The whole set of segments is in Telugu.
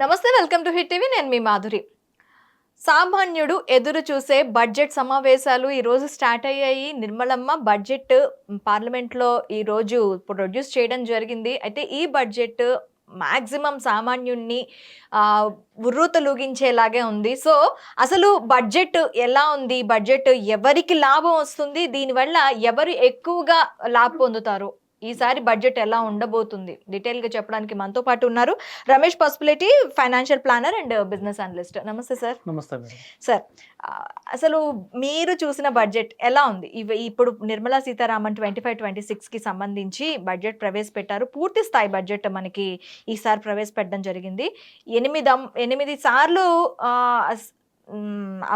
నమస్తే వెల్కమ్ టు హిట్ టీవీ. నేను మీ మాధురి. సామాన్యుడు ఎదురు చూసే బడ్జెట్ సమావేశాలు ఈరోజు స్టార్ట్ అయ్యాయి. నిర్మలమ్మ బడ్జెట్ పార్లమెంట్లో ఈరోజు ప్రొడ్యూస్ చేయడం జరిగింది. అయితే ఈ బడ్జెట్ మ్యాక్సిమం సామాన్యుణ్ణి ఉర్రూతలూగించేలాగే ఉంది. సో అసలు బడ్జెట్ ఎలా ఉంది? బడ్జెట్ ఎవరికి లాభం వస్తుంది? దీనివల్ల ఎవరు ఎక్కువగా లాభ పొందుతారు? ఈసారి బడ్జెట్ ఎలా ఉండబోతుంది? డీటెయిల్గా చెప్పడానికి మనతో పాటు ఉన్నారు Ramesh Pasupuleti financial planner and business analyst నమస్తే సార్. నమస్తే సార్ అసలు మీరు చూసిన బడ్జెట్ ఎలా ఉంది? ఇవి ఇప్పుడు Nirmala Sitharaman twenty five twenty సిక్స్కి సంబంధించి బడ్జెట్ ప్రవేశపెట్టారు. పూర్తి స్థాయి బడ్జెట్ మనకి ఈసారి ప్రవేశపెట్టడం జరిగింది. ఎనిమిది ఎనిమిది సార్లు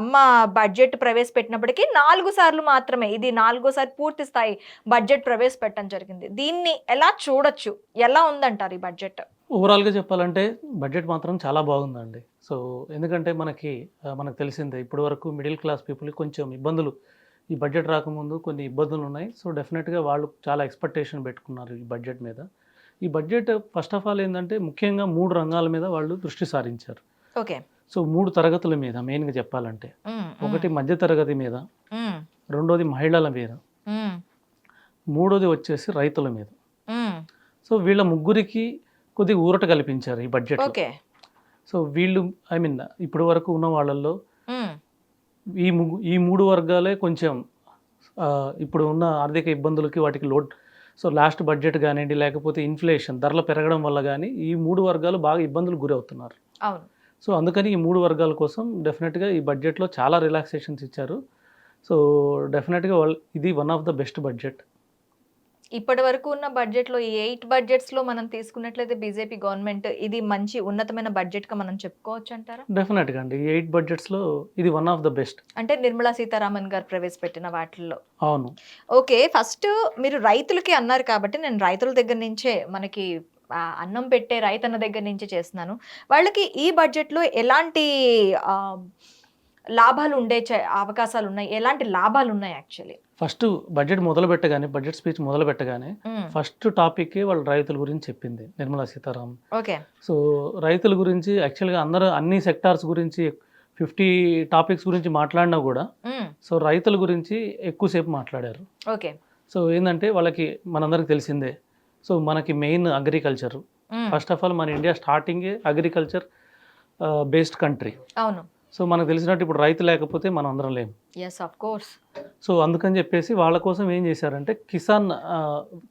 అమ్మ బడ్జెట్ ప్రవేశపెట్టినప్పటికీ నాలుగు సార్లు మాత్రమే ఇది నాలుగోసారి పూర్తి స్థాయి బడ్జెట్ ప్రవేశపెట్టడం జరిగింది. దీన్ని ఎలా చూడొచ్చు? ఎలా ఉందంటారు ఈ బడ్జెట్? ఓవరాల్గా చెప్పాలంటే బడ్జెట్ మాత్రం చాలా బాగుందండి. సో ఎందుకంటే మనకి మనకు తెలిసిందే ఇప్పటి వరకు మిడిల్ క్లాస్ పీపుల్ కొంచెం ఇబ్బందులు. ఈ బడ్జెట్ రాకముందు కొన్ని ఇబ్బందులు ఉన్నాయి. సో డెఫినెట్గా వాళ్ళు చాలా ఎక్స్పెక్టేషన్ పెట్టుకున్నారు ఈ బడ్జెట్ మీద. ఈ బడ్జెట్ ఫస్ట్ ఆఫ్ ఆల్ ఏంటంటే ముఖ్యంగా మూడు రంగాల మీద వాళ్ళు దృష్టి సారించారు. ఓకే. సో మూడు తరగతుల మీద మెయిన్గా చెప్పాలంటే ఒకటి మధ్య తరగతి మీద రెండోది మహిళల మీద మూడోది వచ్చేసి రైతుల మీద. సో వీళ్ళ ముగ్గురికి కొద్దిగా ఊరట కల్పించారు ఈ బడ్జెట్ సో వీళ్ళు ఐ మీన్ ఇప్పటి వరకు ఉన్న వాళ్ళల్లో ఈ ముగ్గు ఈ మూడు వర్గాలే కొంచెం ఇప్పుడు ఉన్న ఆర్థిక ఇబ్బందులకి వాటికి లోడ్ సో లాస్ట్ బడ్జెట్ కానివ్వండి లేకపోతే ఇన్ఫ్లేషన్ ధరలు పెరగడం వల్ల కానీ ఈ మూడు వర్గాలు బాగా ఇబ్బందులు గురవుతున్నారు. అవును. సో అందుకని ఈ మూడు వర్గాల కోసం డెఫినెట్గా ఈ బడ్జెట్లో చాలా రిలాక్సేషన్స్ ఇచ్చారు. సో డెఫినెట్గా వాళ్ళు ఇది one of the best budget ఇప్పటి వరకు ఉన్న బడ్జెట్లో ఈ ఎయిట్ బడ్జెట్స్లో మనం తీసుకున్నట్లయితే బీజేపీ గవర్నమెంట్ ఇది మంచి ఉన్నతమైన బడ్జెట్గా మనం చెప్పుకోవచ్చు అంటారా? డెఫినెట్గా అండి. ఈ ఎయిట్ బడ్జెట్స్లో ఇది వన్ ఆఫ్ ద బెస్ట్ అంటే నిర్మలా సీతారామన్ గారు ప్రవేశపెట్టిన వాటిల్లో. అవును. ఓకే ఫస్ట్ మీరు రైతులకి అన్నారు కాబట్టి నేను రైతుల దగ్గర నుంచే మనకి అన్నం పెట్టే రైతన్న దగ్గర నుంచి చేస్తున్నాను. వాళ్ళకి ఈ బడ్జెట్లో ఎలాంటి లాభాలు ఉండే అవకాశాలు ఉన్నాయి? ఎలాంటి లాభాలు ఉన్నాయి యాక్చువల్లీ? ఫస్ట్ బడ్జెట్ మొదలు పెట్టగానే బడ్జెట్ స్పీచ్ మొదలు పెట్టగానే ఫస్ట్ టాపిక్ వాళ్ళ రైతుల గురించి చెప్పింది నిర్మలా సీతారామన్ ఓకే. సో రైతుల గురించి యాక్చువల్గా అందరూ అన్ని సెక్టార్స్ గురించి ఫిఫ్టీ టాపిక్స్ గురించి మాట్లాడినా కూడా సో రైతుల గురించి ఎక్కువసేపు మాట్లాడారు. ఓకే. సో ఏంటంటే వాళ్ళకి మనందరికి తెలిసిందే సో మనకి main agriculture. First of all మన ఇండియా స్టార్టింగే అగ్రికల్చర్ బేస్డ్ కంట్రీ అవును. సో మనకు తెలిసినట్టు ఇప్పుడు రైతు లేకపోతే మనం అందరం లేము ఎస్ ఆఫ్ కోర్స్ సో అందుకని చెప్పేసి వాళ్ళ కోసం ఏం చేశారంటే కిసాన్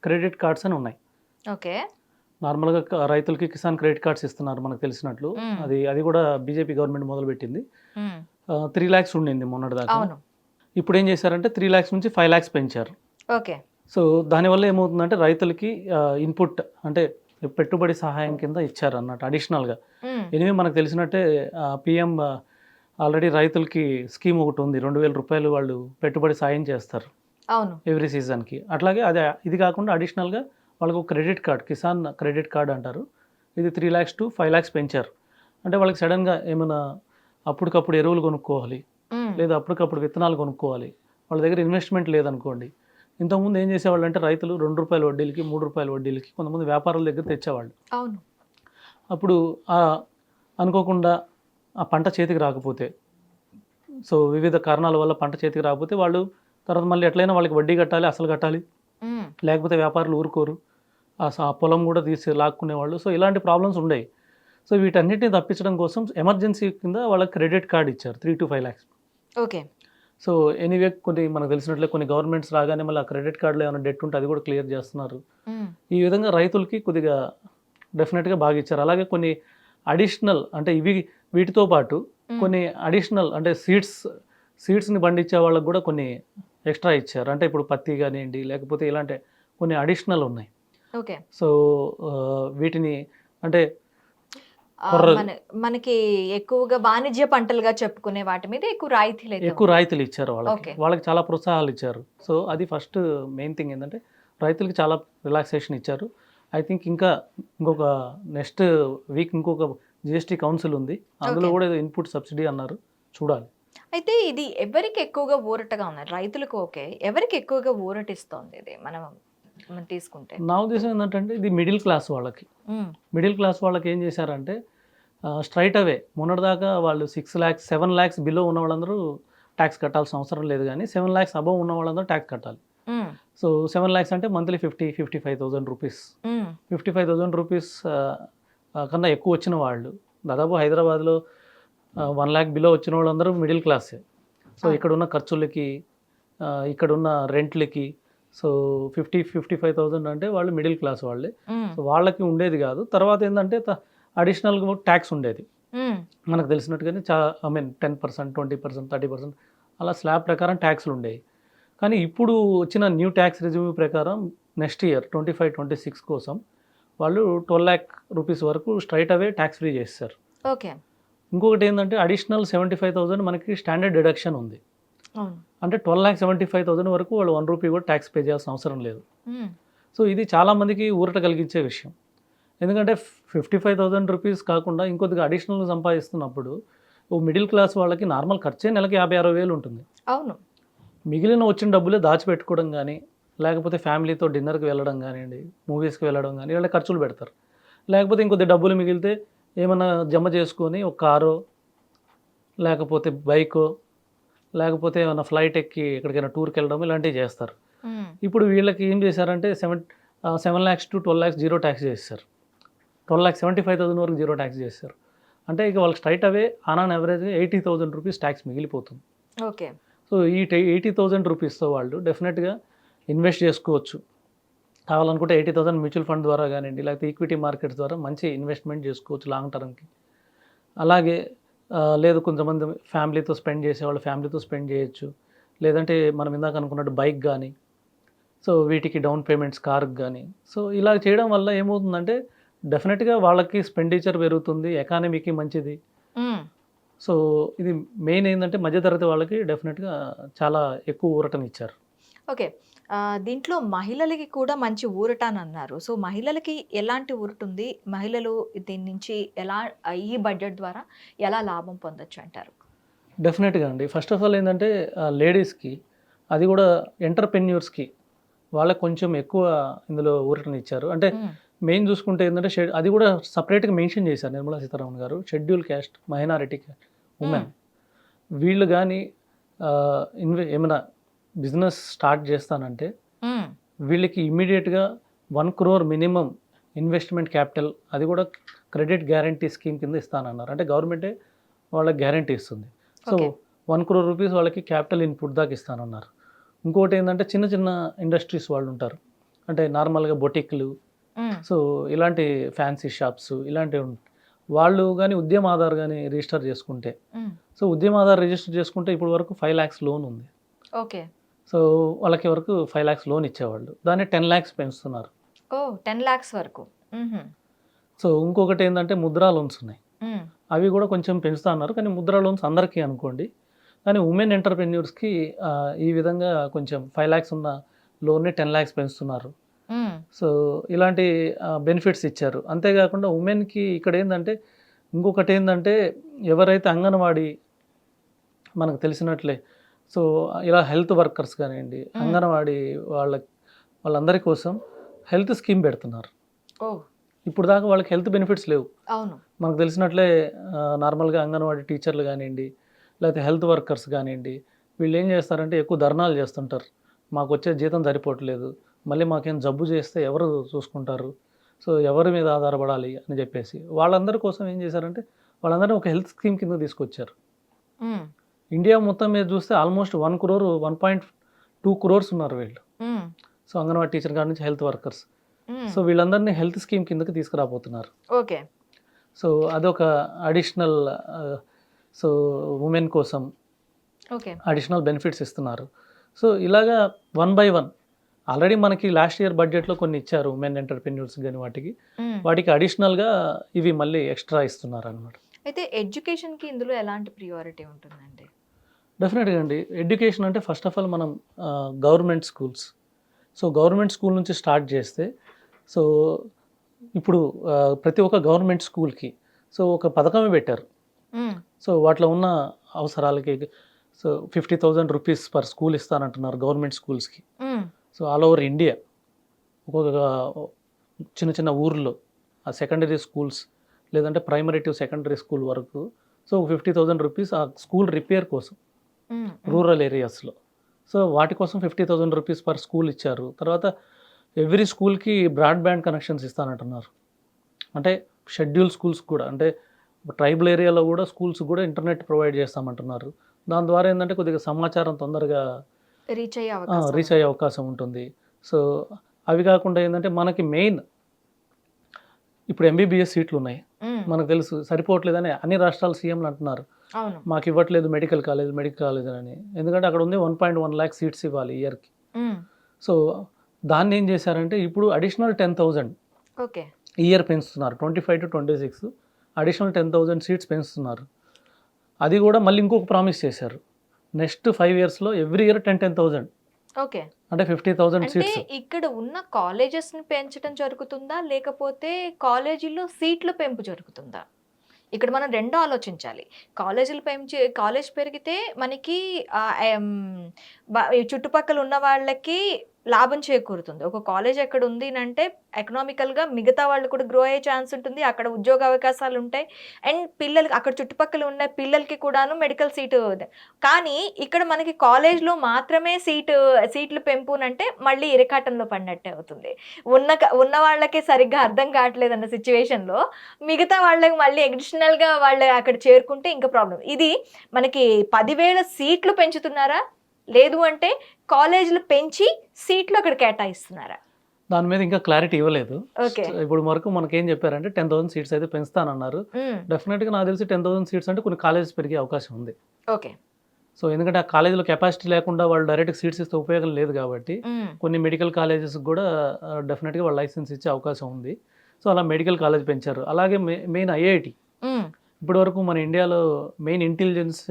క్రెడిట్ కార్డ్స్ అని ఉన్నాయి. ఓకే. నార్మల్గా రైతులకి కిసాన్ క్రెడిట్ కార్డ్స్ ఇస్తున్నారు మనకు తెలిసినట్లు. అది అది కూడా బీజేపీ గవర్నమెంట్ మొదలుపెట్టింది. త్రీ ల్యాక్స్ ఉండింది మొన్నటి దాకా. అవును. ఇప్పుడు ఏం చేశారంటే త్రీ ల్యాక్స్ నుంచి ఫైవ్ ల్యాక్స్ పెంచారు. ఓకే. సో దానివల్ల ఏమవుతుందంటే రైతులకి ఇన్పుట్ అంటే పెట్టుబడి సహాయం కింద ఇచ్చారు అన్నట్టు అడిషనల్గా. ఎనివే మనకు తెలిసినట్టే పిఎం ఆల్రెడీ రైతులకి స్కీమ్ ఒకటి ఉంది. రెండు వేల రూపాయలు వాళ్ళు పెట్టుబడి సాయం చేస్తారు. అవును. ఎవ్రీ సీజన్కి అట్లాగే అది ఇది కాకుండా అడిషనల్గా వాళ్ళకు ఒక credit card Kisan credit card అంటారు. ఇది three lakhs to five lakhs పెంచారు. అంటే వాళ్ళకి సడన్గా ఏమైనా అప్పటికప్పుడు ఎరువులు కొనుక్కోవాలి. లేదా అప్పటికప్పుడు విత్తనాలు కొనుక్కోవాలి. వాళ్ళ దగ్గర ఇన్వెస్ట్మెంట్ లేదనుకోండి. ఇంతకుముందు ఏం చేసేవాళ్ళు అంటే రైతులు రెండు రూపాయల వడ్డీలకి మూడు రూపాయల వడ్డీలకి కొంతమంది వ్యాపారుల దగ్గర తెచ్చేవాళ్ళు. అవును. అప్పుడు అనుకోకుండా ఆ పంట చేతికి రాకపోతే సో వివిధ కారణాల వల్ల పంట చేతికి రాకపోతే వాళ్ళు తర్వాత మళ్ళీ ఎట్లయినా వాళ్ళకి వడ్డీ కట్టాలి అసలు కట్టాలి. లేకపోతే వ్యాపారులు ఊరుకోరు. ఆ పొలం కూడా తీసి లాక్కునేవాళ్ళు సో ఇలాంటి ప్రాబ్లమ్స్ ఉండేవి సో వీటన్నిటిని తప్పించడం కోసం ఎమర్జెన్సీ కింద వాళ్ళకి క్రెడిట్ కార్డ్ ఇచ్చారు three to five lakhs. Okay. So anyway కొన్ని మనకు తెలిసినట్లే కొన్ని గవర్నమెంట్స్ రాగానే మళ్ళీ ఆ క్రెడిట్ కార్డులో ఏమైనా డెట్ ఉంటే అది కూడా క్లియర్ చేస్తున్నారు. ఈ విధంగా రైతులకి కొద్దిగా డెఫినెట్గా బాగా ఇచ్చారు. అలాగే కొన్ని అడిషనల్ అంటే ఇవి వీటితో పాటు. కొన్ని అడిషనల్ అంటే సీడ్స్ సీడ్స్ని పండించే వాళ్ళకి కూడా కొన్ని ఎక్స్ట్రా ఇచ్చారు. అంటే ఇప్పుడు పత్తి కానివ్వండి లేకపోతే ఇలాంటి కొన్ని అడిషనల్ ఉన్నాయి. ఓకే. సో వీటిని అంటే మనకి ఎక్కువగా వాణిజ్య పంటలుగా చెప్పుకునే వాటి మీద ఎక్కువ రాయితీలు ఎక్కువ రాయితీలు ఇచ్చారు వాళ్ళకి. వాళ్ళకి చాలా ప్రోత్సాహాలు ఇచ్చారు. సో అది ఫస్ట్ మెయిన్ థింగ్ ఏంటంటే రైతులకి చాలా రిలాక్సేషన్ ఇచ్చారు. ఐ థింక్ ఇంకా ఇంకొక నెక్స్ట్ వీక్ ఇంకొక జిఎస్టీ కౌన్సిల్ ఉంది. అందులో. కూడా ఇన్పుట్ సబ్సిడీ అన్నారు. చూడాలి. అయితే ఇది ఎవరికి ఎక్కువగా ఊరటగా ఉంది రైతులకు ఓకే. ఎవరికి ఎక్కువగా ఊరటిస్తోంది ఇది? మనం తీసుకుంటే. నా ఉద్దేశం ఏంటంటే ఇది మిడిల్ క్లాస్ వాళ్ళకి. మిడిల్ క్లాస్ వాళ్ళకి ఏం చేశారంటే స్ట్రైట్ అవే మొన్నటిదాకా వాళ్ళు six lakhs seven lakhs below ఉన్న వాళ్ళందరూ ట్యాక్స్ కట్టాల్సిన అవసరం లేదు కానీ సెవెన్ ల్యాక్స్ అబవ్ ఉన్న వాళ్ళందరూ ట్యాక్స్ కట్టాలి. సో సెవెన్ ల్యాక్స్ అంటే monthly fifty fifty five thousand rupees fifty five thousand rupees కన్నా ఎక్కువ వచ్చిన వాళ్ళు దాదాపు హైదరాబాద్లో వన్ ల్యాక్ బిలో వచ్చిన వాళ్ళందరూ మిడిల్ క్లాసే సో. ఇక్కడ ఉన్న ఖర్చులకి ఇక్కడ ఉన్న రెంట్లకి so fifty fifty five thousand అంటే వాళ్ళు మిడిల్ క్లాస్ వాళ్ళే. సో వాళ్ళకి ఉండేది కాదు. తర్వాత ఏంటంటే అడిషనల్గా ట్యాక్స్ ఉండేది. మనకు తెలిసినట్టుగానే చా I mean ten percent twenty percent thirty percent అలా స్లాబ్ ప్రకారం ట్యాక్స్లు ఉండేవి కానీ ఇప్పుడు వచ్చిన న్యూ ట్యాక్స్ రిజ్యూ ప్రకారం next year twenty five twenty six కోసం వాళ్ళు ట్వెల్వ్ ల్యాక్ రూపీస్ వరకు స్ట్రైట్ అవే ట్యాక్స్ ఫ్రీ చేస్తారు ఓకే. ఇంకొకటి ఏంటంటే అడిషనల్ సెవెంటీ ఫైవ్ థౌసండ్ మనకి స్టాండర్డ్ డిడక్షన్ ఉంది. అంటే twelve lakh seventy five thousand వరకు వాళ్ళు వన్ రూపీ కూడా ట్యాక్స్ పే చేయాల్సిన అవసరం లేదు. సో ఇది చాలామందికి ఊరట కలిగించే విషయం. ఎందుకంటే ఫిఫ్టీ ఫైవ్ థౌసండ్ రూపీస్ కాకుండా ఇంకొద్దిగా అడిషనల్ సంపాదిస్తున్నప్పుడు ఓ మిడిల్ క్లాస్ వాళ్ళకి నార్మల్ ఖర్చే నెలకి యాభై అరవై వేలు ఉంటుంది. అవును. మిగిలిన వచ్చిన డబ్బులే దాచిపెట్టుకోవడం కానీ లేకపోతే ఫ్యామిలీతో డిన్నర్కి వెళ్ళడం కానివ్వండి మూవీస్కి వెళ్ళడం కానీ ఇలా ఖర్చులు పెడతారు. లేకపోతే ఇంకొద్ది డబ్బులు మిగిలితే ఏమన్నా జమ చేసుకొని ఒక కారో లేకపోతే బైకో లేకపోతే ఏమైనా ఫ్లైట్ ఎక్కి ఎక్కడికైనా టూర్కి వెళ్ళడం ఇలాంటివి చేస్తారు. ఇప్పుడు వీళ్ళకి ఏం చేశారంటే seven seven lakhs to twelve lakhs zero tax చేస్తారు twelve lakhs seventy five thousand వరకు జీరో ట్యాక్స్ చేస్తారు అంటే ఇక వాళ్ళకి straight away on on eighty thousand rupees tax మిగిలిపోతుంది. ఓకే. సో ఈ ఎయిటీ థౌసండ్ రూపీస్తో వాళ్ళు డెఫినెట్గా ఇన్వెస్ట్ చేసుకోవచ్చు. కావాలనుకుంటే ఎయిటీ థౌసండ్ మ్యూచువల్ ఫండ్ ద్వారా కానివ్వండి లేకపోతే ఈక్విటీ మార్కెట్స్ ద్వారా మంచి ఇన్వెస్ట్మెంట్ చేసుకోవచ్చు లాంగ్ టర్మ్కి. అలాగే లేదు కొంతమంది ఫ్యామిలీతో స్పెండ్ చేసేవాళ్ళు ఫ్యామిలీతో స్పెండ్ చేయొచ్చు. లేదంటే మనం ఇందాక అనుకున్నట్టు బైక్ కానీ సో వీటికి డౌన్ పేమెంట్స్ కార్కి కానీ. సో ఇలా చేయడం వల్ల ఏమవుతుందంటే డెఫినెట్గా వాళ్ళకి స్పెండిచర్ పెరుగుతుంది ఎకానమీకి మంచిది. సో ఇది మెయిన్ ఏంటంటే మధ్యతరగతి వాళ్ళకి డెఫినెట్గా చాలా ఎక్కువ ఊరటనిచ్చారు. ఓకే. ఆ, దీంట్లో మహిళలకి కూడా మంచి ఊరట అని అన్నారు సో మహిళలకి ఎలాంటి ఊరట ఉంది మహిళలు దీని నుంచి ఎలా ఈ బడ్జెట్ ద్వారా ఎలా లాభం పొందొచ్చు అంటారు? డెఫినెట్గా అండి. ఫస్ట్ ఆఫ్ ఆల్ ఏంటంటే లేడీస్కి అది కూడా ఎంటర్ప్రెన్యూర్స్కి వాళ్ళకి కొంచెం ఎక్కువ ఇందులో ఊరటనిచ్చారు. అంటే ఉమ్, మెయిన్ చూసుకుంటే ఏంటంటే షెడ్ అది కూడా సపరేట్గా మెన్షన్ చేశారు నిర్మలా సీతారామన్ గారు. Schedule caste minority women. వీళ్ళు కానీ ఇన్వె ఏమైనా బిజినెస్ స్టార్ట్ చేస్తానంటే వీళ్ళకి ఇమ్మీడియట్గా one crore minimum investment capital అది కూడా క్రెడిట్ గ్యారంటీ స్కీమ్ కింద ఇస్తానన్నారు. అంటే గవర్నమెంటే వాళ్ళకి గ్యారంటీ ఇస్తుంది. సో. వన్ క్రోర్ రూపీస్ వాళ్ళకి క్యాపిటల్ ఇన్పుట్ దాకా ఇస్తానన్నారు. ఇంకోటి ఏంటంటే చిన్న చిన్న ఇండస్ట్రీస్ వాళ్ళు ఉంటారు. అంటే నార్మల్గా బొటిక్లు సో ఇలాంటి ఫ్యాన్సీ షాప్స్ ఇలాంటివి వాళ్ళు కానీ ఉద్యమ ఆధార్ కానీ రిజిస్టర్ చేసుకుంటే ఉమ్, సో ఉద్యమ ఆధార్ రిజిస్టర్ చేసుకుంటే ఇప్పుడు వరకు ఫైవ్ ల్యాక్స్ లోన్ ఉంది. ఓకే. సో వాళ్ళకి వరకు ఫైవ్ ల్యాక్స్ లోన్ ఇచ్చేవాళ్ళు. దాన్ని టెన్ ల్యాక్స్ పెంచుతున్నారు. ఓ టెన్ ల్యాక్స్ వరకు. సో ఇంకొకటి ఏంటంటే ముద్రా లోన్స్ ఉన్నాయి. ఉమ్, అవి కూడా కొంచెం పెంచుతా అన్నారు. కానీ ముద్రా లోన్స్ అందరికీ అనుకోండి. కానీ ఉమెన్ ఎంటర్ప్రెన్యూర్స్కి ఈ విధంగా కొంచెం ఫైవ్ ల్యాక్స్ ఉన్న లోన్ని టెన్ ల్యాక్స్ పెంచుతున్నారు. సో ఇలాంటి బెనిఫిట్స్ ఇచ్చారు. అంతేకాకుండా ఉమెన్కి ఇక్కడ ఏంటంటే ఇంకొకటి ఏంటంటే ఎవరైతే అంగన్వాడీ మనకు తెలిసినట్లే సో ఇలా హెల్త్ వర్కర్స్ కానివ్వండి అంగన్వాడీ వాళ్ళ వాళ్ళందరి కోసం హెల్త్ స్కీమ్ పెడుతున్నారు. ఇప్పుడు దాకా వాళ్ళకి హెల్త్ బెనిఫిట్స్ లేవు. అవును. మనకు తెలిసినట్లే నార్మల్గా అంగన్వాడీ టీచర్లు కానివ్వండి లేకపోతే హెల్త్ వర్కర్స్ కానివ్వండి వీళ్ళు ఏం చేస్తారంటే ఎక్కువ ధర్నాలు చేస్తుంటారు. మాకు వచ్చే జీతం సరిపోవట్లేదు. మళ్ళీ మాకేం జబ్బు చేస్తే ఎవరు చూసుకుంటారు? సో ఎవరి మీద ఆధారపడాలి అని చెప్పేసి. వాళ్ళందరి కోసం ఏం చేశారంటే వాళ్ళందరినీ ఒక హెల్త్ స్కీమ్ కింద తీసుకొచ్చారు. ఇండియా మొత్తం మీద చూస్తే almost one crore one point two crores ఉన్నారు వీళ్ళు. సో అంగన్వాడీ టీచర్ కాడి నుంచి హెల్త్ వర్కర్స్. సో వీళ్ళందరినీ హెల్త్ స్కీమ్ కిందకి తీసుకురాబోతున్నారు. ఓకే. సో అదొక అడిషనల్ సో ఉమెన్ కోసం అడిషనల్ బెనిఫిట్స్ ఇస్తున్నారు. సో ఇలాగా వన్ బై వన్ ఆల్రెడీ మనకి లాస్ట్ ఇయర్ బడ్జెట్లో కొన్ని ఇచ్చారు ఉమెన్ ఎంటర్ప్రెన్యూర్స్ కానీ వాటికి. వాటికి అడిషనల్గా ఇవి మళ్ళీ ఎక్స్ట్రా ఇస్తున్నారు అనమాట అయితే ఎడ్యుకేషన్కి ఇందులో ఎలాంటి ప్రియారిటీ ఉంటుందండి? డెఫినెట్గా అండి. ఎడ్యుకేషన్ అంటే ఫస్ట్ ఆఫ్ ఆల్ మనం government schools. So government school నుంచి స్టార్ట్ చేస్తే సో ఇప్పుడు ప్రతి ఒక్క గవర్నమెంట్ స్కూల్కి సో ఒక పథకమే పెట్టారు. సో వాటిలో ఉన్న అవసరాలకి so fifty thousand rupees per school ఇస్తానంటున్నారు government స్కూల్స్కి. సో ఆల్ ఓవర్ ఇండియా ఒక్కొక్క చిన్న చిన్న ఊర్లో ఆ సెకండరీ స్కూల్స్ లేదంటే ప్రైమరీ టు సెకండరీ స్కూల్ వరకు. సో ఫిఫ్టీ థౌజండ్ రూపీస్ ఆ స్కూల్ రిపేర్ కోసం. రూరల్ ఏరియాస్లో సో వాటి కోసం fifty thousand rupees per school ఇచ్చారు. తర్వాత ఎవ్రీ స్కూల్కి బ్రాడ్బ్యాండ్ కనెక్షన్స్ ఇస్తానంటున్నారు. అంటే షెడ్యూల్ స్కూల్స్ కూడా అంటే ట్రైబల్ ఏరియాలో కూడా స్కూల్స్ కూడా ఇంటర్నెట్ ప్రొవైడ్ చేస్తామంటున్నారు. దాని ద్వారా ఏంటంటే కొద్దిగా సమాచారం తొందరగా రీచ్ అయ్యే అవకాశం రీచ్ అయ్యే అవకాశం ఉంటుంది. సో అవి కాకుండా ఏంటంటే మనకి మెయిన్ ఇప్పుడు ఎంబీబీఎస్ సీట్లు ఉన్నాయి. మనకు తెలుసు సరిపోవట్లేదని అన్ని రాష్ట్రాల సీఎంలు అంటున్నారు. మాకు ఇవ్వట్లేదు మెడికల్ కాలేజ్ మెడికల్ కాలేజ్ అని. ఎందుకంటే అక్కడ ఉంది one point one lakh seats ఇవ్వాలి ఇయర్కి. సో దాన్ని ఏం చేశారంటే ఇప్పుడు additional ten thousand okay. Year పెంచుతున్నారు. Twenty five to twenty six additional ten thousand seats పెంచుతున్నారు. అది కూడా మళ్ళీ ఇంకొక ప్రామిస్ చేశారు. నెక్స్ట్ ఫైవ్ ఇయర్స్లో every year ten ten thousand okay. అంటే ఫిఫ్టీ అంటే సీట్స్. ఇక్కడ ఉన్న కాలేజెస్ని పెంచడం జరుగుతుందా? లేకపోతే కాలేజీలో సీట్ల పెంపు జరుగుతుందా? ఇక్కడ మనం రెండు ఆలోచించాలి. కాలేజీలు పెంచి కాలేజ్ పెరిగితే మనకి చుట్టుపక్కల ఉన్న వాళ్ళకి లాభం చేకూరుతుంది. ఒక కాలేజ్ ఎక్కడ ఉంది అంటే ఎకనామికల్గా మిగతా వాళ్ళు కూడా గ్రో అయ్యే ఛాన్స్ ఉంటుంది. అక్కడ ఉద్యోగ అవకాశాలు ఉంటాయి. అండ్ పిల్లలకి అక్కడ చుట్టుపక్కల ఉన్న పిల్లలకి కూడాను మెడికల్ సీటు కానీ ఇక్కడ మనకి కాలేజ్లో మాత్రమే సీటు సీట్లు పెంపునంటే మళ్ళీ ఇరకాటంలో పడినట్టే అవుతుంది. ఉన్న ఉన్న వాళ్ళకే సరిగ్గా అర్థం కావట్లేదు అన్న సిచ్యువేషన్లో మిగతా వాళ్ళకి మళ్ళీ అడిషనల్గా వాళ్ళు అక్కడ చేరుకుంటే ఇంకా ప్రాబ్లం ఇది మనకి పదివేల సీట్లు పెంచుతున్నారా? లేదు అంటే కాలేజీలు పెంచి సీట్లు అక్కడ కేటాయిస్తున్నారా? దాని మీద ఇంకా క్లారిటీ ఇవ్వలేదు. ఇప్పుడు వరకు మనకి ఏం చెప్పారంటే టెన్ థౌసండ్ సీట్స్ అయితే పెంచుతానన్నారు. ఉమ్, డెఫినెట్గా నాకు తెలిసి టెన్ థౌసండ్ సీట్స్ అంటే కొన్ని కాలేజెస్ పెరిగే అవకాశం ఉంది. ఓకే. సో ఎందుకంటే ఆ కాలేజీలో కెపాసిటీ లేకుండా వాళ్ళు డైరెక్ట్ సీట్స్ ఇస్తే ఉపయోగం లేదు కాబట్టి కొన్ని మెడికల్ కాలేజెస్ కూడా డెఫినెట్గా వాళ్ళు లైసెన్స్ ఇచ్చే అవకాశం ఉంది. సో అలా మెడికల్ కాలేజ్ పెంచారు. అలాగే మెయిన్ ఐఐటి. ఇప్పటి వరకు మన ఇండియాలో మెయిన్ ఇంటెలిజెన్స్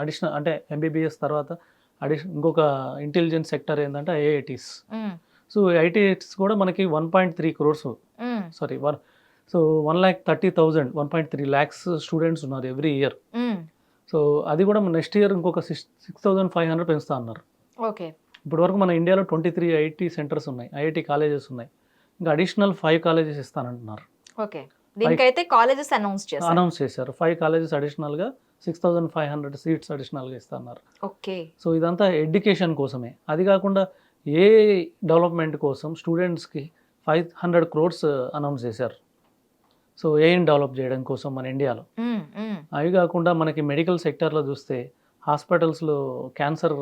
అడిషనల్ అంటే ఎంబీబీఎస్ తర్వాత అడిషన్ ఇంకొక ఇంటెలిజెన్స్ సెక్టర్ ఏంటంటే ఐఐటీస్ సో ఐటీఎస్ కూడా మనకి one point three crores sorry one so one lakh thirty thousand one point three lakhs students ఉన్నారు ఎవ్రీ ఇయర్ సో అది కూడా నెక్స్ట్ ఇయర్ ఇంకొక six six thousand five hundred పెంచుతా అన్నారు. ఓకే. ఇప్పటి వరకు మన ఇండియాలో ట్వంటీ త్రీ ఐఐటి సెంటర్స్ ఉన్నాయి ఐఐటి కాలేజెస్ ఉన్నాయి. ఇంకా అడిషనల్ ఫైవ్ కాలేజెస్ ఇస్తానంటున్నారు. ఓకే. దీనికైతే కాలేజెస్ అనౌన్స్ చేశారు. అనౌన్స్ చేశారు. ఫైవ్ కాలేజెస్ అడిషనల్గా six thousand five hundred seats అడిషనల్గా ఇస్తున్నారు. ఓకే. సో ఇదంతా ఎడ్యుకేషన్ కోసమే. అది కాకుండా ఏ డెవలప్మెంట్ కోసం స్టూడెంట్స్కి ఫైవ్ హండ్రెడ్ క్రోర్స్ అనౌన్స్ చేశారు. సో ఏఐని డెవలప్ చేయడం కోసం మన ఇండియాలో. అవి కాకుండా మనకి మెడికల్ సెక్టర్లో చూస్తే హాస్పిటల్స్లో క్యాన్సర్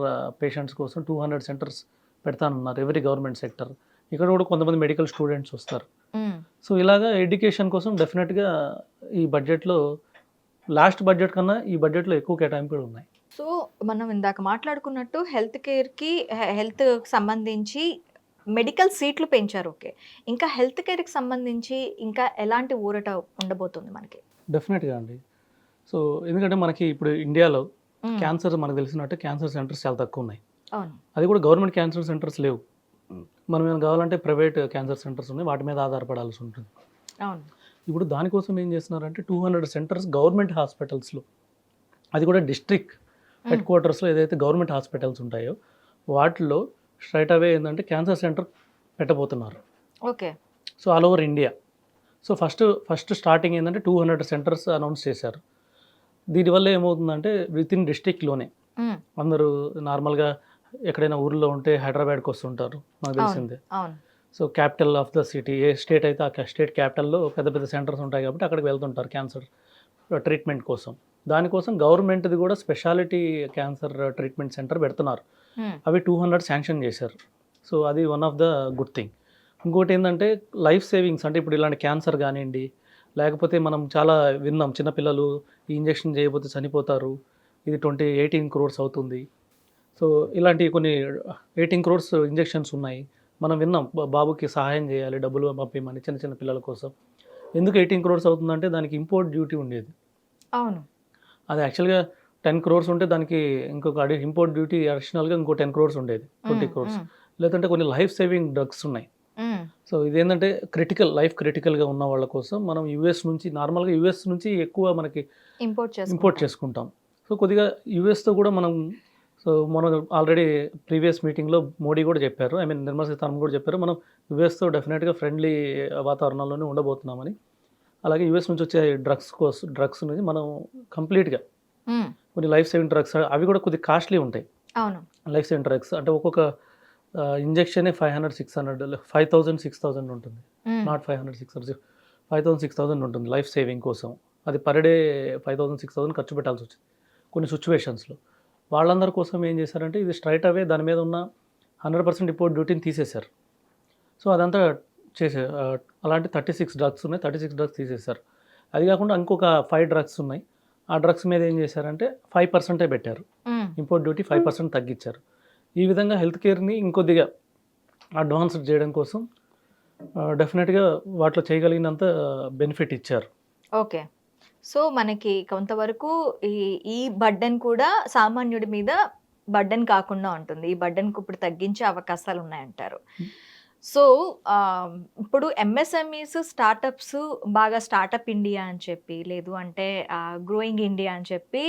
పేషెంట్స్ కోసం టూ హండ్రెడ్ సెంటర్స్ పెడతానన్నారు ఎవరీ గవర్నమెంట్ సెక్టర్. ఇక్కడ కూడా కొంతమంది మెడికల్ స్టూడెంట్స్ వస్తారు. సో ఇలాగా ఎడ్యుకేషన్ కోసం డెఫినెట్గా ఈ బడ్జెట్లో లాస్ట్ బడ్జెట్ కన్నా ఈ బడ్జెట్లో ఎక్కువ కేటాయింపులు ఉన్నాయి. సో మనం ఇందాక మాట్లాడుకున్నట్టు హెల్త్ కేర్కి హెల్త్ సంబంధించి మెడికల్ సీట్లు పెంచారు ఓకే. ఇంకా హెల్త్ కేర్కి సంబంధించి ఇంకా ఎలాంటి ఊరట ఉండబోతుంది మనకి? డెఫినెట్గా అండి. సో ఎందుకంటే మనకి ఇప్పుడు ఇండియాలో క్యాన్సర్ మనకు తెలిసినట్టు క్యాన్సర్ సెంటర్స్ చాలా తక్కువ ఉన్నాయి. అవును. అది కూడా గవర్నమెంట్ క్యాన్సర్ సెంటర్స్ లేవు. మనం ఏమైనా కావాలంటే ప్రైవేట్ క్యాన్సర్ సెంటర్స్ ఉన్నాయి. వాటి మీద ఆధారపడాల్సి ఉంటుంది. అవును. ఇప్పుడు దానికోసం ఏం చేస్తున్నారంటే టూ హండ్రెడ్ సెంటర్స్ గవర్నమెంట్ హాస్పిటల్స్లో అది కూడా డిస్ట్రిక్ట్ హెడ్ క్వార్టర్స్లో ఏదైతే గవర్నమెంట్ హాస్పిటల్స్ ఉంటాయో వాటిలో స్ట్రైట్ అవే ఏంటంటే cancer centre పెట్టబోతున్నారు. Okay. So all over India. So first first starting ఏంటంటే టూ హండ్రెడ్ సెంటర్స్ అనౌన్స్ చేశారు. దీనివల్ల ఏమవుతుందంటే విత్ ఇన్ డిస్ట్రిక్ట్లోనే ఉమ్, అందరూ నార్మల్గా ఎక్కడైనా ఊర్లో ఉంటే హైదరాబాద్కి వస్తుంటారు నాకు తెలిసిందే. So capital of the city. A state అయితే ఆ స్టేట్ క్యాపిటల్లో పెద్ద పెద్ద సెంటర్స్ ఉంటాయి కాబట్టి అక్కడికి వెళ్తుంటారు క్యాన్సర్ ట్రీట్మెంట్ కోసం. దానికోసం గవర్నమెంట్ది కూడా స్పెషాలిటీ క్యాన్సర్ ట్రీట్మెంట్ సెంటర్ పెడుతున్నారు. అవి టూ హండ్రెడ్ శాంక్షన్ చేశారు. సో అది one of the good thing. ఇంకోటి ఏంటంటే లైఫ్ సేవింగ్స్ అంటే ఇప్పుడు ఇలాంటి క్యాన్సర్ కానివ్వండి లేకపోతే మనం చాలా విన్నాం చిన్నపిల్లలు ఈ ఇంజెక్షన్ చేయకపోతే చనిపోతారు ఇది ట్వంటీ ఎయిటీన్ క్రోర్స్ అవుతుంది. సో ఇలాంటి కొన్ని ఎయిటీన్ క్రోర్స్ ఇంజెక్షన్స్ ఉన్నాయి. మనం విన్నాం బాబుకి సహాయం చేయాలి డబ్బులు పంపించమని చిన్న చిన్న పిల్లల కోసం. ఎందుకు ఎయిటీన్ క్రోర్స్ అవుతుందంటే దానికి ఇంపోర్ట్ డ్యూటీ ఉండేది. అవును. అది యాక్చువల్గా టెన్ క్రోర్స్ ఉంటే దానికి ఇంకొక ఇంపోర్ట్ డ్యూటీ అడిషనల్గా ఇంకో టెన్ క్రోర్స్ ఉండేది ట్వంటీ క్రోర్స్. లేదంటే కొన్ని లైఫ్ సేవింగ్ డ్రగ్స్ ఉన్నాయి. సో ఇదేంటంటే క్రిటికల్ లైఫ్ క్రిటికల్గా ఉన్న వాళ్ళ కోసం మనం యూఎస్ నుంచి నార్మల్గా యూఎస్ నుంచి ఎక్కువ మనకి ఇంపోర్ట్. ఇంపోర్ట్ చేసుకుంటాం. సో కొద్దిగా యూఎస్తో కూడా మనం సో మనం ఆల్రెడీ ప్రీవియస్ మీటింగ్లో మోడీ కూడా చెప్పారు. ఐ మీన్ నిర్మలా సీతారామన్ కూడా చెప్పారు. మనం యూఎస్తో డెఫినెట్గా ఫ్రెండ్లీ వాతావరణంలోనే ఉండబోతున్నామని. అలాగే యూఎస్ నుంచి వచ్చే డ్రగ్స్ కోసం డ్రగ్స్ నుంచి మనం కంప్లీట్గా కొన్ని లైఫ్ సేవింగ్ డ్రగ్స్ అవి కూడా కొద్దిగా కాస్ట్లీ ఉంటాయి. అవును. లైఫ్ సేవింగ్ డ్రగ్స్ అంటే ఒక్కొక్క ఇంజెక్షనే five hundred six hundred five thousand six thousand ఉంటుంది. Not five hundred six hundred five thousand six thousand ఉంటుంది లైఫ్ సేవింగ్ కోసం. అది per day five thousand six thousand ఖర్చు పెట్టాల్సి వచ్చింది. కొన్ని సిచ్యువేషన్స్లో. వాళ్ళందరి కోసం ఏం చేశారంటే ఇది స్ట్రైట్ అవే దాని మీద ఉన్న హండ్రెడ్ పర్సెంట్ ఇంపోర్ట్ డ్యూటీని తీసేశారు. సో అదంతా చేసే అలాంటి థర్టీ సిక్స్ డ్రగ్స్ ఉన్నాయి. థర్టీ సిక్స్ డ్రగ్స్ తీసేశారు. అది కాకుండా ఇంకొక ఫైవ్ డ్రగ్స్ ఉన్నాయి. ఆ డ్రగ్స్ మీద ఏం చేశారంటే ఫైవ్ పర్సెంటే పెట్టారు. ఇంపోర్ట్ డ్యూటీ ఫైవ్ పర్సెంట్ తగ్గించారు. ఈ విధంగా హెల్త్ కేర్ని ఇంకొద్దిగా అడ్వాన్స్డ్ చేయడం కోసం డెఫినెట్గా వాటిలో చేయగలిగినంత బెనిఫిట్ ఇచ్చారు. ఓకే. సో మనకి కొంతవరకు ఈ ఈ బడ్డన్ కూడా సామాన్యుడి మీద బడ్డన్ కాకుండా ఉంటుంది. ఈ బడ్డన్కు ఇప్పుడు తగ్గించే అవకాశాలు ఉన్నాయంటారు సో ఇప్పుడు ఎంఎస్ఎంఈస్ స్టార్టప్స్ బాగా స్టార్టప్ ఇండియా అని చెప్పి లేదు అంటే గ్రోయింగ్ ఇండియా అని చెప్పి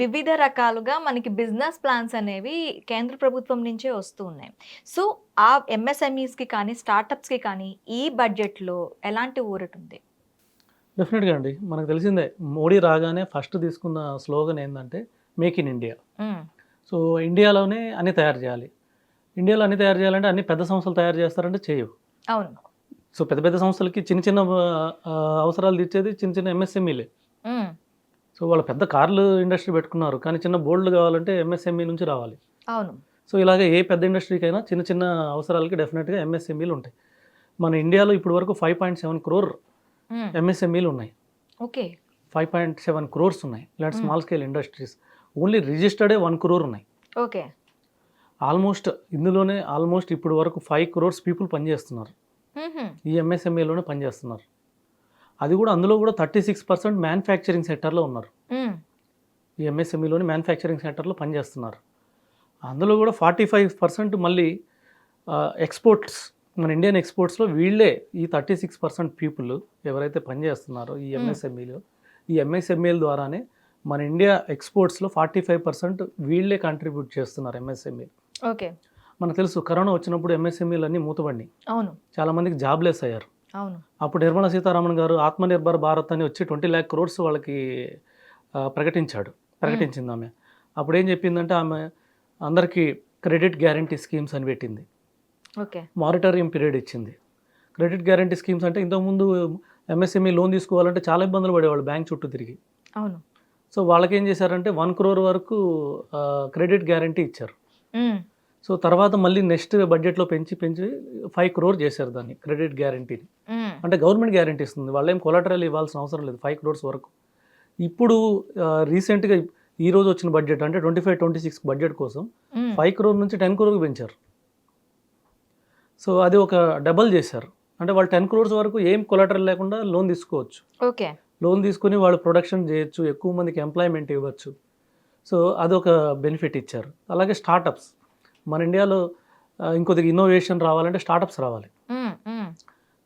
వివిధ రకాలుగా మనకి బిజినెస్ ప్లాన్స్ అనేవి కేంద్ర ప్రభుత్వం నుంచే వస్తూ ఉన్నాయి. సో ఆ ఎంఎస్ఎంఈస్కి కానీ స్టార్టప్స్కి కానీ ఈ బడ్జెట్లో ఎలాంటి ఊరటుంది డెఫినెట్గా అండి. మనకు తెలిసిందే మోడీ రాగానే ఫస్ట్ తీసుకున్న స్లోగన్ ఏంటంటే మేక్ ఇన్ ఇండియా సో ఇండియాలోనే అన్ని తయారు చేయాలి. ఇండియాలో అన్ని తయారు చేయాలంటే అన్ని పెద్ద సంస్థలు తయారు చేస్తారంటే చేయవు. అవును. సో పెద్ద పెద్ద సంస్థలకి చిన్న చిన్న అవసరాలు తీర్చేది చిన్న చిన్న ఎంఎస్ఎంఈలే ఉమ్, సో వాళ్ళు పెద్ద కార్లు ఇండస్ట్రీ పెట్టుకున్నారు కానీ చిన్న బోల్డ్లు కావాలంటే ఎంఎస్ఎంఈ నుంచి రావాలి. అవును. సో ఇలాగే ఏ పెద్ద ఇండస్ట్రీకైనా చిన్న చిన్న అవసరాలకి డెఫినెట్గా ఎంఎస్ఎంఈలు ఉంటాయి. మన ఇండియాలో ఇప్పటి వరకు ఫైవ్ పాయింట్ సెవెన్ క్రోర్ ఎంఎస్ఎంఈలు ఉన్నాయి. Okay. Five point seven crores ఉన్నాయి. ఇలాంటి Hmm. Small scale industries only రిజిస్టర్డే వన్ క్రోర్ ఉన్నాయి. ఓకే. ఆల్మోస్ట్ ఇందులోనే ఆల్మోస్ట్ ఇప్పుడు వరకు ఫైవ్ క్రోర్స్ పీపుల్ పనిచేస్తున్నారు. ఉహుం, ఈ ఎంఎస్ఎంఏలోనే పనిచేస్తున్నారు. అది కూడా అందులో కూడా థర్టీ సిక్స్ పర్సెంట్ మ్యానుఫ్యాక్చరింగ్ సెక్టర్లో ఉన్నారు. ఉమ్, ఈ ఎంఎస్ఎంఈలోని మ్యానుఫ్యాక్చరింగ్ సెక్టర్లో పనిచేస్తున్నారు. అందులో కూడా ఫార్టీ ఫైవ్ పర్సెంట్ మళ్ళీ ఎక్స్పోర్ట్స్ మన ఇండియన్ ఎక్స్పోర్ట్స్లో వీళ్ళే ఈ థర్టీ సిక్స్ పర్సెంట్ పీపుల్ ఎవరైతే పనిచేస్తున్నారో ఈ. ఎంఎస్ఎంఈలో ఈ ఎంఎస్ఎంఈల ద్వారానే మన ఇండియా ఎక్స్పోర్ట్స్లో ఫార్టీ ఫైవ్ పర్సెంట్ వీళ్ళే కంట్రిబ్యూట్ చేస్తున్నారు ఎంఎస్ఎంఈ ఓకే. మనకు తెలుసు కరోనా వచ్చినప్పుడు ఎంఎస్ఎంఈలు అన్నీ మూతపడినాయి అవును. చాలామందికి జాబ్లెస్ అయ్యారు. అవును. అప్పుడు నిర్మలా సీతారామన్ గారు ఆత్మనిర్భర్ భారత్ అని వచ్చి ట్వంటీ ల్యాక్ క్రోర్స్ వాళ్ళకి ప్రకటించాడు. ప్రకటించింది ఆమె. అప్పుడు ఏం చెప్పిందంటే ఆమె అందరికీ క్రెడిట్ గ్యారంటీ స్కీమ్స్ అని పెట్టింది. ఓకే. మానిటరింగ్ పీరియడ్ ఇచ్చింది. క్రెడిట్ గ్యారంటీ స్కీమ్స్ అంటే ఇంతకుముందు ఎంఎస్ఎంఈ లోన్ తీసుకోవాలంటే చాలా ఇబ్బందులు పడేవాళ్ళు బ్యాంక్ చుట్టూ తిరిగి. అవును. సో వాళ్ళకి ఏం చేశారంటే వన్ క్రోర్ వరకు క్రెడిట్ గ్యారంటీ ఇచ్చారు. సో తర్వాత మళ్ళీ నెక్స్ట్ బడ్జెట్లో పెంచి పెంచి ఫైవ్ క్రోర్ చేశారు దాన్ని క్రెడిట్ గ్యారంటీని. అంటే గవర్నమెంట్ గ్యారంటీ ఇస్తుంది. వాళ్ళు ఏం కొలాటరల్ ఇవ్వాల్సిన అవసరం లేదు ఫైవ్ క్రోర్స్ వరకు. ఇప్పుడు రీసెంట్గా ఈ రోజు వచ్చిన బడ్జెట్ అంటే twenty five twenty six budget కోసం ఫైవ్ క్రోర్ నుంచి టెన్ క్రోర్కి పెంచారు. సో అది ఒక డబల్ చేశారు. అంటే వాళ్ళు టెన్ క్రోర్స్ వరకు ఏం కొలాటరల్ లేకుండా లోన్ తీసుకోవచ్చు. ఓకే. లోన్ తీసుకుని వాళ్ళు ప్రొడక్షన్ చేయొచ్చు ఎక్కువ మందికి ఎంప్లాయ్మెంట్ ఇవ్వచ్చు. సో అదొక బెనిఫిట్ ఇచ్చారు. అలాగే స్టార్టప్స్. మన ఇండియాలో ఇంకొద్దిగా ఇన్నోవేషన్ రావాలంటే స్టార్టప్స్ రావాలి.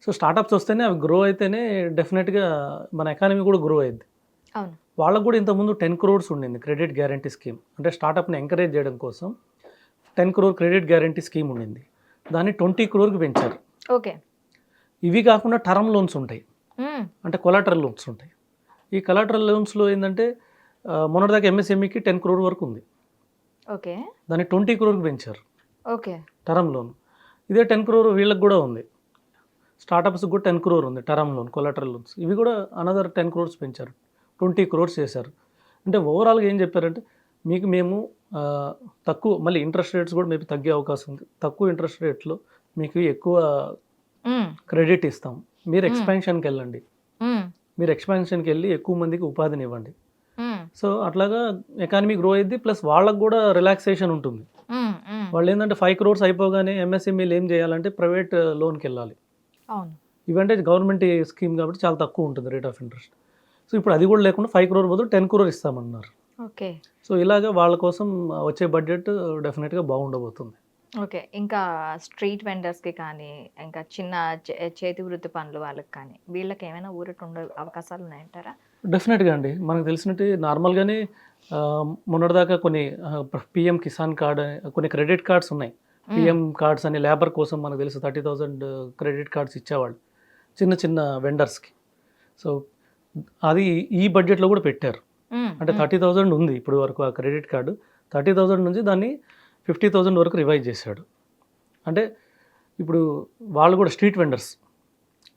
సో స్టార్టప్స్ వస్తేనే అవి గ్రో అయితేనే డెఫినెట్గా మన ఎకానమీ కూడా గ్రో అయింది వాళ్ళకు కూడా ఇంతకుముందు టెన్ క్రోర్స్ ఉండింది క్రెడిట్ గ్యారంటీ స్కీమ్. అంటే స్టార్టప్ని ఎంకరేజ్ చేయడం కోసం ten crore credit guarantee scheme ఉండింది. దాన్ని ట్వంటీ క్రోర్కి పెంచారు. ఓకే. ఇవి కాకుండా టర్మ్ లోన్స్ ఉంటాయి. అంటే కొలాటరల్ లోన్స్ ఉంటాయి. ఈ కొలాటరల్ లోన్స్లో ఏంటంటే మొన్నటిదాకా ఎంఎస్ఎంఈకి టెన్ క్రోర్ వరకు ఉంది. ఓకే. దాన్ని ట్వంటీ క్రోర్కి పెంచారు. ఓకే. Term loan. ఇదే టెన్ క్రోర్ వీళ్ళకి కూడా ఉంది. స్టార్టప్స్కి కూడా టెన్ క్రోర్ ఉంది టర్మ్ లోన్ కొలాటరల్ లోన్స్. ఇవి కూడా అనదర్ టెన్ క్రోర్స్ పెంచారు. ట్వంటీ క్రోర్స్ చేశారు. అంటే ఓవరాల్గా ఏం చెప్పారంటే మీకు మేము తక్కువ మళ్ళీ ఇంట్రెస్ట్ రేట్స్ కూడా మేబీ తగ్గే అవకాశం ఉంది. తక్కువ ఇంట్రెస్ట్ రేట్లో మీకు ఎక్కువ క్రెడిట్ ఇస్తాం. మీరు. ఎక్స్పాన్షన్కి వెళ్ళండి. మీరు ఎక్స్పాన్షన్కి వెళ్ళి ఎక్కువ మందికి ఉపాధిని ఇవ్వండి. సో అట్లాగా ఎకానమీ గ్రో అయింది ప్లస్ వాళ్ళకు కూడా రిలాక్సేషన్ ఉంటుంది. వాళ్ళు ఏంటంటే ఫైవ్ క్రోర్స్ అయిపోగానే ఎంఎస్ఎంఈలు ఏం చేయాలంటే ప్రైవేట్ లోన్కి వెళ్ళాలి. అవును. ఇవంటే గవర్నమెంట్ స్కీమ్ కాబట్టి చాలా తక్కువ ఉంటుంది రేట్ ఆఫ్ ఇంట్రెస్ట్ సో ఇప్పుడు అది కూడా లేకుండా ఫైవ్ క్రోర్ బదులు టెన్ క్రోర్ ఇస్తామన్నారు. ఓకే. సో ఇలాగ వాళ్ళ కోసం వచ్చే బడ్జెట్ డెఫినెట్గా బాగుండబోతుంది. ఓకే. ఇంకా స్ట్రీట్ వెండర్స్కి కానీ ఇంకా చిన్న చేతి వృత్తి పనులు వాళ్ళకి కానీ వీళ్ళకి ఏమైనా ఊరట ఉండే అవకాశాలు ఉన్నాయంటారా? డెఫినెట్గా అండి. మనకు తెలిసినట్టు నార్మల్గానే మొన్నటిదాకా కొన్ని పిఎం కిసాన్ కార్డ్ కొన్ని క్రెడిట్ కార్డ్స్ ఉన్నాయి. పిఎం కార్డ్స్ అని లేబర్ కోసం మనకు తెలుసు థర్టీ థౌజండ్ క్రెడిట్ కార్డ్స్ ఇచ్చేవాళ్ళు. చిన్న చిన్న వెండర్స్కి. సో అది ఈ బడ్జెట్లో కూడా పెట్టారు. అంటే. థర్టీ థౌజండ్ ఉంది ఇప్పుడు వరకు ఆ క్రెడిట్ కార్డు. థర్టీ థౌజండ్ నుంచి దాన్ని ఫిఫ్టీ థౌజండ్ వరకు రివైజ్ చేశాడు. అంటే ఇప్పుడు వాళ్ళు కూడా స్ట్రీట్ వెండర్స్.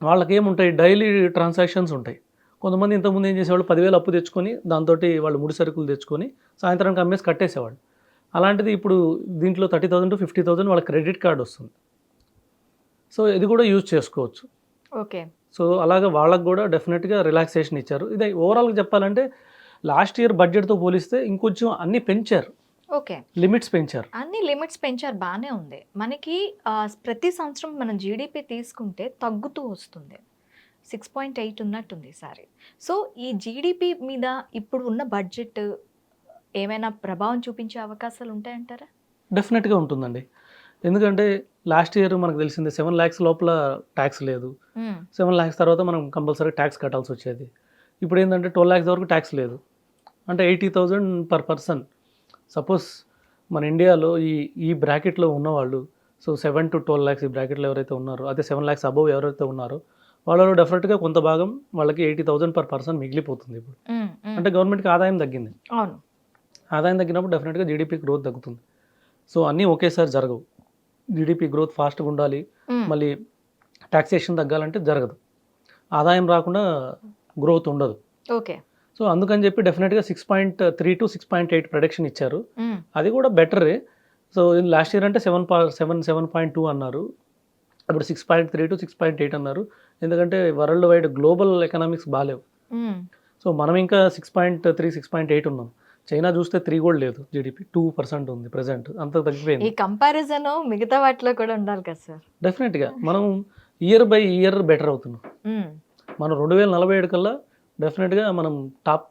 వాళ్ళకి ఏముంటాయి డైలీ ట్రాన్సాక్షన్స్ ఉంటాయి. కొంతమంది ఇంతకుముందు ఏం చేసేవాళ్ళు? పదివేలు అప్పు తెచ్చుకొని దాంతో వాళ్ళు ముడి సరుకులు తెచ్చుకొని సాయంత్రానికి అమ్మేసి కట్టేసేవాళ్ళు. అలాంటిది ఇప్పుడు దీంట్లో thirty thousand to fifty thousand వాళ్ళ క్రెడిట్ కార్డ్ వస్తుంది. సో ఇది కూడా యూజ్ చేసుకోవచ్చు. ఓకే. సో అలాగే వాళ్ళకు కూడా డెఫినెట్గా రిలాక్సేషన్ ఇచ్చారు. ఇది ఓవరాల్గా చెప్పాలంటే లాస్ట్ ఇయర్ బడ్జెట్తో పోలిస్తే ఇంకొంచెం అన్నీ పెంచారు. ఓకే. లిమిట్స్ పెంచారు. అన్ని లిమిట్స్ పెంచారు బాగానే ఉంది. మనకి ప్రతి సంవత్సరం మనం జీడిపి తీసుకుంటే తగ్గుతూ వస్తుంది. సిక్స్ పాయింట్ ఎయిట్ ఉన్నట్టుంది ఈసారి సో ఈ జీడిపి మీద ఇప్పుడు ఉన్న బడ్జెట్ ఏమైనా ప్రభావం చూపించే అవకాశాలు ఉంటాయంటారా? డెఫినెట్గా ఉంటుందండి. ఎందుకంటే లాస్ట్ ఇయర్ మనకు తెలిసిందే సెవెన్ ల్యాక్స్ లోపల ట్యాక్స్ లేదు. సెవెన్ ల్యాక్స్ తర్వాత మనం కంపల్సరీ ట్యాక్స్ కట్టాల్సి వచ్చేది. ఇప్పుడు ఏంటంటే ట్వెల్వ్ ల్యాక్స్ వరకు ట్యాక్స్ లేదు. అంటే eighty thousand per person. Suppose మన ఇండియాలో ఈ ఈ బ్రాకెట్లో ఉన్నవాళ్ళు so seven to twelve lakhs ఈ బ్రాకెట్లో ఎవరైతే ఉన్నారో అదే సెవెన్ ల్యాక్స్ అబవ్ ఎవరైతే ఉన్నారో వాళ్ళలో డెఫినెట్గా కొంత భాగం వాళ్ళకి ఎయిటీ థౌజండ్ పర్ పర్సన్ మిగిలిపోతుంది ఇప్పుడు. అంటే గవర్నమెంట్కి ఆదాయం తగ్గింది. అవును. ఆదాయం తగ్గినప్పుడు డెఫినెట్గా జీడిపి గ్రోత్ తగ్గుతుంది. సో అన్నీ ఒకేసారి జరగవు. జీడిపి గ్రోత్ ఫాస్ట్గా ఉండాలి. మళ్ళీ ట్యాక్సేషన్ తగ్గాలంటే జరగదు. ఆదాయం రాకుండా గ్రోత్ ఉండదు. ఓకే. సో అందుకని చెప్పి డెఫినెట్గా six point three to six point eight production ఇచ్చారు. అది కూడా బెటరే. సో లాస్ట్ ఇయర్ అంటే సెవెన్ పా సెవెన్ సెవెన్ పాయింట్ టూ అన్నారు. ఇప్పుడు six point three to six point eight అన్నారు. ఎందుకంటే వరల్డ్ వైడ్ గ్లోబల్ ఎకనామిక్స్ బాగాలేవు. సో మనం ఇంకా six point three six point eight ఉన్నాం. చైనా చూస్తే త్రీ కూడా లేదు జీడిపి టూ పర్సెంట్ ఉంది ప్రజెంట్ అంత ఈ తగ్గిపోయింది కంపారిజన్ మిగతా వాటిలో కూడా ఉండాలి కదా సార్? డెఫినెట్గా మనం ఇయర్ బై ఇయర్ బెటర్ అవుతున్నాం. మనం రెండు వేల నలభై ఏడు కల్లా డెఫినెట్గా మనం టాప్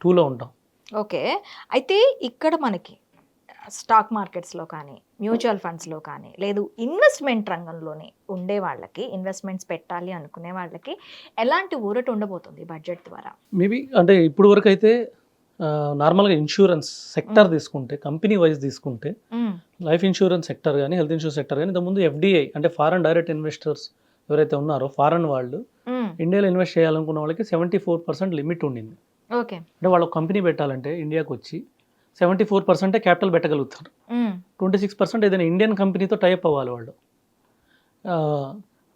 టూలో ఉంటాం. ఓకే. అయితే ఇక్కడ మనకి స్టాక్ మార్కెట్స్లో కానీ మ్యూచువల్ ఫండ్స్లో కానీ లేదు ఇన్వెస్ట్మెంట్ రంగంలోనే ఉండే వాళ్ళకి ఇన్వెస్ట్మెంట్స్ పెట్టాలి అనుకునే వాళ్ళకి ఎలాంటి ఊరట ఉండబోతుంది బడ్జెట్ ద్వారా? మేబీ అంటే ఇప్పుడు వరకు అయితే నార్మల్గా ఇన్సూరెన్స్ సెక్టర్ తీసుకుంటే కంపెనీ వైజ్ తీసుకుంటే. లైఫ్ ఇన్సూరెన్స్ సెక్టర్ కానీ హెల్త్ ఇన్సూరెన్స్ సెక్టర్ కానీ ఇంతకుముందు ఎఫ్డిఐ అంటే ఫారెన్ డైరెక్ట్ ఇన్వెస్టర్స్ ఎవరైతే ఉన్నారో ఫారెన్ వాళ్ళు. ఇండియాలో ఇన్వెస్ట్ చేయాలనుకున్న వాళ్ళకి సెవెంటీ ఫోర్ పర్సెంట్ లిమిట్ ఉండింది. ఓకే. అంటే వాళ్ళు కంపెనీ పెట్టాలంటే ఇండియాకి వచ్చి సెవెంటీ ఫోర్ పర్సెంటే క్యాపిటల్ పెట్టగలుగుతారు. ట్వంటీ సిక్స్ పర్సెంట్ ఏదైనా ఇండియన్ కంపెనీతో టైప్ అవ్వాలి వాళ్ళు.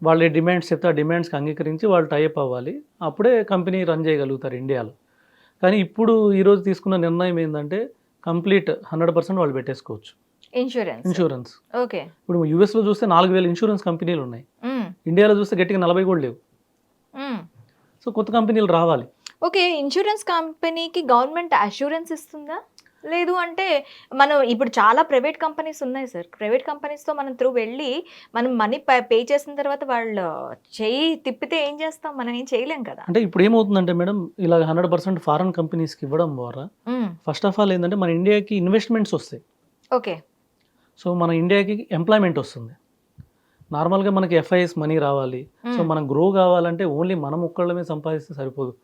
వాళ్ళ డిమాండ్స్ చెప్తే ఆ డిమాండ్స్కి అంగీకరించి వాళ్ళు టైప్ అవ్వాలి. అప్పుడే కంపెనీ రన్ చేయగలుగుతారు ఇండియాలో. కానీ ఇప్పుడు ఈరోజు తీసుకున్న నిర్ణయం ఏంటంటే కంప్లీట్ హండ్రెడ్ పర్సెంట్ వాళ్ళు పెట్టేసుకోవచ్చు. Insurance insurance okay. ఇప్పుడు యూఎస్లో చూస్తే నాలుగు వేల ఇన్సూరెన్స్ కంపెనీలు ఉన్నాయి. ఇండియాలో చూస్తే గట్టిగా నలభై కూడా లేవు. సో కొత్త కంపెనీలు రావాలి. ఓకే ఇన్సూరెన్స్ కంపెనీకి గవర్నమెంట్ అష్యూరెన్స్ ఇస్తుందా? లేదు అంటే మనం ఇప్పుడు చాలా ప్రైవేట్ కంపెనీస్ ఉన్నాయి సార్. ప్రైవేట్ కంపెనీస్తో మనం త్రూ వెళ్ళి మనం మనీ పే చేసిన తర్వాత వాళ్ళు చెయ్యి తిప్పితే ఏం చేస్తాం? మనం ఏం చేయలేం కదా. అంటే ఇప్పుడు ఏమవుతుందంటే మేడం ఇలా హండ్రెడ్ పర్సెంట్ ఫారెన్ కంపెనీస్కి ఇవ్వడం ద్వారా. ఫస్ట్ ఆఫ్ ఆల్ ఏంటంటే మన ఇండియాకి ఇన్వెస్ట్మెంట్స్ వస్తాయి. ఓకే. సో మన ఇండియాకి ఎంప్లాయ్మెంట్ వస్తుంది. నార్మల్గా మనకి ఎఫ్ఐఎస్ మనీ రావాలి. సో. మనం గ్రో కావాలంటే ఓన్లీ మనం ఒక్కళ్ళమే సంపాదిస్తే సరిపోదు.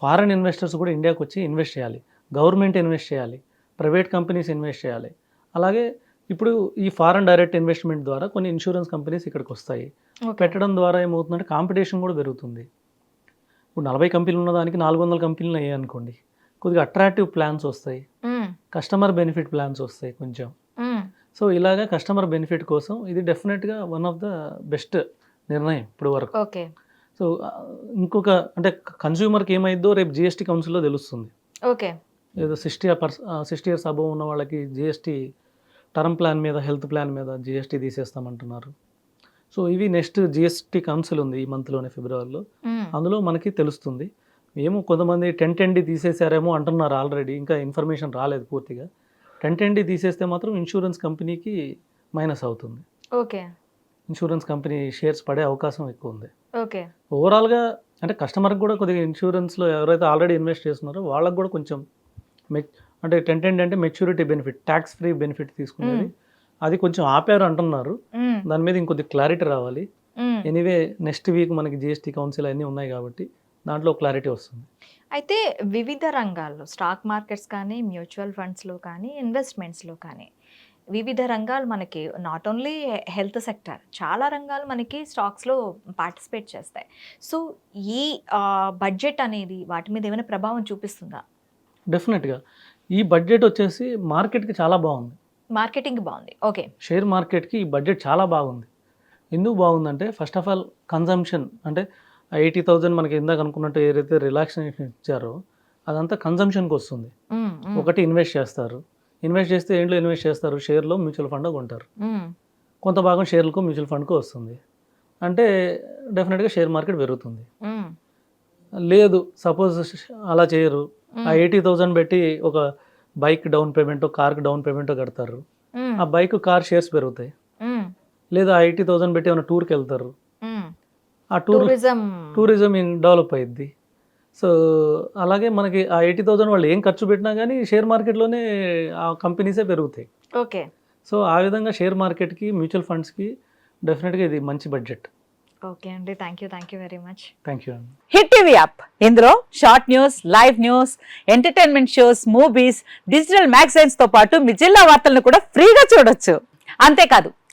ఫారెన్ ఇన్వెస్టర్స్ కూడా ఇండియాకి వచ్చి ఇన్వెస్ట్ చేయాలి. గవర్నమెంట్ ఇన్వెస్ట్ చేయాలి. ప్రైవేట్ కంపెనీస్ ఇన్వెస్ట్ చేయాలి. అలాగే ఇప్పుడు ఈ ఫారెన్ డైరెక్ట్ ఇన్వెస్ట్మెంట్ ద్వారా కొన్ని ఇన్సూరెన్స్ కంపెనీస్ ఇక్కడికి వస్తాయి. పెట్టడం ద్వారా ఏమవుతుందంటే కాంపిటీషన్ కూడా పెరుగుతుంది. ఇప్పుడు నలభై కంపెనీలు ఉన్న దానికి నాలుగు వందల కంపెనీలు అయ్యాయి అనుకోండి కొద్దిగా అట్రాక్టివ్ ప్లాన్స్ వస్తాయి. కస్టమర్ బెనిఫిట్ ప్లాన్స్ వస్తాయి కొంచెం. సో ఇలాగా కస్టమర్ బెనిఫిట్ కోసం ఇది డెఫినెట్గా వన్ ఆఫ్ ద బెస్ట్ నిర్ణయం ఇప్పుడు వరకు. ఓకే. సో ఇంకొక అంటే కన్స్యూమర్కి ఏమైందో రేపు జిఎస్టీ కౌన్సిల్లో తెలుస్తుంది. ఓకే. ఏదో సిక్స్టీ పర్స్ సిక్స్టీ ఇయర్స్ అబవ్ ఉన్న వాళ్ళకి జిఎస్టీ టర్మ్ ప్లాన్ మీద హెల్త్ ప్లాన్ మీద జిఎస్టీ తీసేస్తామంటున్నారు. సో ఇవి నెక్స్ట్ జిఎస్టీ కౌన్సిల్ ఉంది ఈ మంత్లోనే ఫిబ్రవరిలో. అందులో మనకి తెలుస్తుంది. ఏమో కొంతమంది టెన్ టెన్ డి తీసేశారేమో అంటున్నారు ఆల్రెడీ. ఇంకా ఇన్ఫర్మేషన్ రాలేదు పూర్తిగా. డి తీసేస్తే మాత్రం ఇన్సూరెన్స్ కంపెనీకి మైనస్ అవుతుంది. ఓకే. ఇన్సూరెన్స్ కంపెనీ షేర్స్ పడే అవకాశం ఎక్కువ ఉంది. ఓకే. ఓవరాల్గా అంటే కస్టమర్కి కూడా కొద్దిగా ఇన్సూరెన్స్లో ఎవరైతే ఆల్రెడీ ఇన్వెస్ట్ చేస్తున్నారో వాళ్ళకి కూడా కొంచెం మె అంటే టెన్ అంటే maturity benefit tax free benefit తీసుకునేది. అది కొంచెం ఆపారు అంటున్నారు. దాని మీద ఇంకొద్ది క్లారిటీ రావాలి. ఎనీవే నెక్స్ట్ వీక్ మనకి జిఎస్టీ కౌన్సిల్ అన్నీ ఉన్నాయి కాబట్టి దాంట్లో క్లారిటీ వస్తుంది. అయితే వివిధ రంగాల్లో స్టాక్ మార్కెట్స్ కానీ మ్యూచువల్ ఫండ్స్లో కానీ ఇన్వెస్ట్మెంట్స్లో కానీ వివిధ రంగాలు మనకి నాట్ ఓన్లీ హెల్త్ సెక్టర్ చాలా రంగాలు మనకి స్టాక్స్లో పార్టిసిపేట్ చేస్తాయి. సో ఈ బడ్జెట్ అనేది వాటి మీద ఏమైనా ప్రభావం చూపిస్తుందా? డెఫినెట్గా ఈ బడ్జెట్ వచ్చేసి మార్కెట్కి చాలా బాగుంది. మార్కెటింగ్ బాగుంది. ఓకే షేర్ మార్కెట్కి ఈ బడ్జెట్ చాలా బాగుంది. ఎందుకు బాగుందంటే ఫస్ట్ ఆఫ్ ఆల్ కన్జంప్షన్ అంటే ఎయిటీ థౌజండ్ మనకి ఇందాక అనుకున్నట్టు ఏదైతే రిలాక్సేషన్ ఇచ్చారో అదంతా కన్జంప్షన్కి వస్తుంది. ఒకటి ఇన్వెస్ట్ చేస్తారు. ఇన్వెస్ట్ చేస్తే ఏంట్లో ఇన్వెస్ట్ చేస్తారు? షేర్లో మ్యూచువల్ ఫండ్ కొంటారు. కొంత భాగం షేర్లకు మ్యూచువల్ ఫండ్కు వస్తుంది. అంటే డెఫినెట్గా షేర్ మార్కెట్ పెరుగుతుంది. లేదు సపోజ్ అలా చేయరు. ఆ ఎయిటీ థౌజండ్ పెట్టి ఒక బైక్ డౌన్ పేమెంట్ కార్కి డౌన్ పేమెంట్ కడతారు. ఆ బైక్ కార్ షేర్స్ పెరుగుతాయి. లేదా ఆ ఎయిటీ థౌజండ్ పెట్టి ఏమైనా టూర్కి వెళ్తారు. ఆ tour tourism. Tourism in develop అయ్యిద్ది సో అలాగే మనకి ఆ ఎయిటీ థౌజండ్ వాళ్ళు ఏం ఖర్చు పెట్టినా కానీ షేర్ మార్కెట్లోనే ఆ కంపెనీసే పెరుగుతాయి. ఓకే. సో ఆ విధంగా షేర్ మార్కెట్కి మ్యూచువల్ ఫండ్స్కి డెఫినెట్గా ఇది మంచి బడ్జెట్. ఓకే అండి. Thank you thank you very much. Thank you అండి. Hit TV app. ఇందులో short news live news entertainment shows movies digital మ్యాగజైన్స్తో పాటు మీ జిల్లా వార్తలను కూడా ఫ్రీగా చూడొచ్చు. అంతేకాదు